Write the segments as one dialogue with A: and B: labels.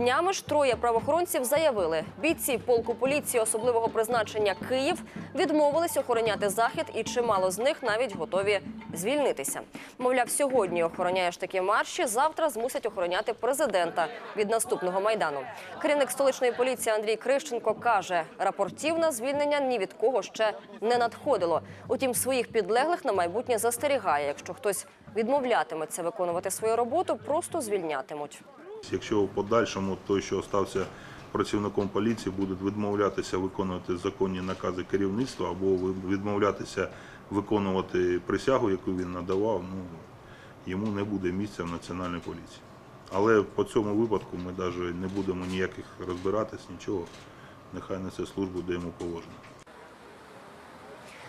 A: Днями ж троє правоохоронців заявили, бійці полку поліції особливого призначення Київ відмовились охороняти захід, і чимало з них навіть готові звільнитися. Мовляв, сьогодні охороняєш такі марші, завтра змусять охороняти президента від наступного майдану. Керівник столичної поліції Андрій Крищенко каже, рапортів на звільнення ні від кого ще не надходило. Утім, своїх підлеглих на майбутнє застерігає. Якщо хтось відмовлятиметься виконувати свою роботу, просто звільнятимуть.
B: Якщо в подальшому той, що остався працівником поліції, буде відмовлятися виконувати законні накази керівництва або відмовлятися виконувати присягу, яку він надавав, ну йому не буде місця в національній поліції. Але по цьому випадку ми навіть не будемо ніяких розбиратись, нічого. Нехай несе службу, де йому положено.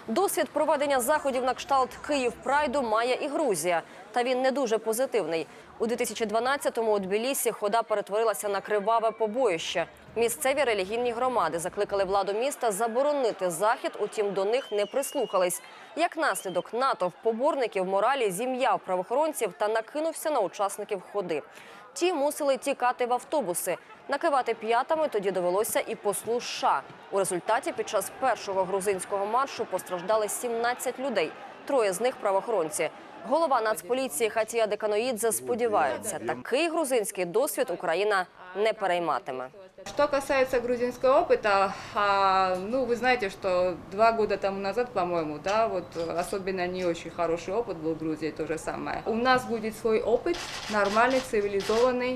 A: Досвід проведення заходів на кшталт Київ Прайду має і Грузія. Та він не дуже позитивний. У 2012-му у Тбілісі хода перетворилася на криваве побоїще. Місцеві релігійні громади закликали владу міста заборонити захід, утім до них не прислухались. Як наслідок, натовп поборників моралі зім'яв правоохоронців та накинувся на учасників ходи. Ті мусили тікати в автобуси. Накивати п'ятами тоді довелося і послу США. У результаті під час першого грузинського маршу постраждали 17 людей. Троє з них правоохоронці. Голова Нацполіції Хатія Деканоїдзе сподівається, такий грузинський досвід Україна не перейматиме.
C: Что касается грузинского опыта, а, ну, вы знаете, что два года тому назад, по-моему, да, вот э, особенно не очень хороший опыт был в Грузии, то же самое. У нас будет свой опыт, нормальный, цивилизованный,